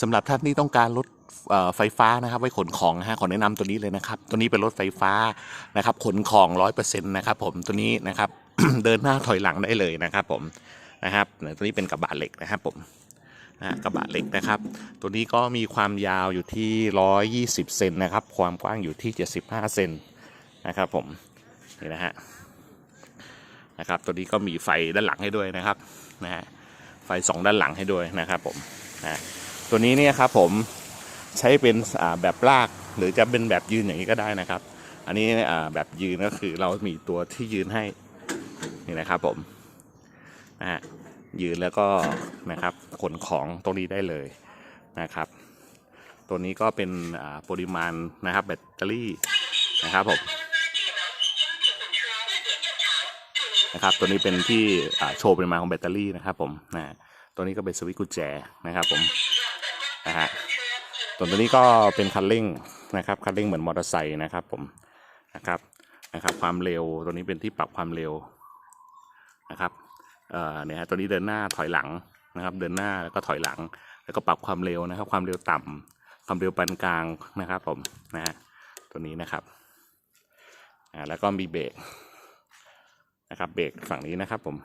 สำหรับท่านที่ต้องการรถไฟฟ้านะครับ ไว้ขนของฮะขอแนะนำตัวนี้เลยนะครับ ตัวนี้เป็นรถไฟฟ้านะครับ ขนของร้อยเปอร์เซ็นต์นะครับ ผมตัวนี้นะครับ เดินหน้าถอยหลังได้เลยนะครับ ผมนะครับตัวนี้เป็นกระบะเหล็กนะครับ ผมนะกระบะเหล็กนะครับ ตัวนี้ก็มีความยาวอยู่ที่ 120 เซนนะครับ ความกว้างอยู่ที่ 75 เซนนะครับผมนี่นะฮะนะครับ ตัวนี้ก็มีไฟด้านหลังให้ด้วยนะครับนะฮะไฟสองด้านหลังให้ด้วยนะครับผมนะ ตัวนี้เนี่ยครับผมใช้เป็นแบบลากหรือจะเป็นแบบยืนอย่างนี้ก็ได้นะครับ อันนี้แบบยืนก็คือเรามีตัวที่ยืนให้นี่นะครับผมนะฮะยืนแล้วก็นะครับขนของตรงนี้ได้เลยนะครับ ตัวนี้ก็เป็นปริมาณนะครับแบตเตอรี่นะครับผมนะครับตัวนี้เป็นที่โชว์ปริมาณของแบตเตอรี่นะครับผมนะตัวนี้ก็เป็นสวิตช์กุญแจนะครับผม นะฮะส่วนตัวนี้ก็เป็นคันเร่งนะครับคันเร่งเหมือนมอเตอร์ไซค์นะครับผมนะครับนะครับ ความเร็วตัวนี้เป็นที่ปรับความเร็วนะครับเอ่อเนี่ยฮะตัวนี้เดินหน้าถอยหลังนะครับ เดินหน้าแล้วก็ถอยหลัง แล้วก็ปรับความเร็วนะครับ ความเร็วต่ำความเร็วปานกลางนะครับผมนะฮะตัวนี้นะครับอ่าแล้วก็มีเบรกนะครับเบรกฝั่งนี้นะครับผม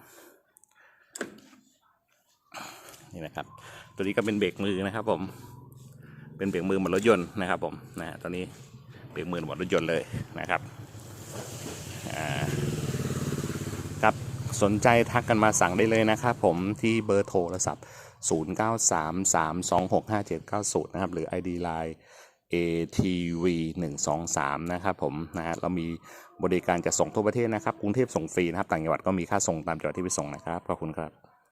นี่นะครับ ตัวนี้ก็เป็นเบรกมือนะครับผม เป็นเบรกมือเหมือนรถยนต์นะครับผมนะตัวนี้เบรกมือเหมือนรถยนต์เลยนะครับครับสนใจทักกันมาสั่งได้เลยนะครับผมที่เบอร์โทรศัพท์ 0933265790 นะครับ หรือ ID Line ATV 123นะครับผมนะฮะเรามีบริการจะส่งทั่วประเทศนะครับ กรุงเทพส่งฟรีนะครับ ต่างจังหวัดก็มีค่าส่งตามจังหวัดที่ไปส่งนะครับ ขอบคุณครับ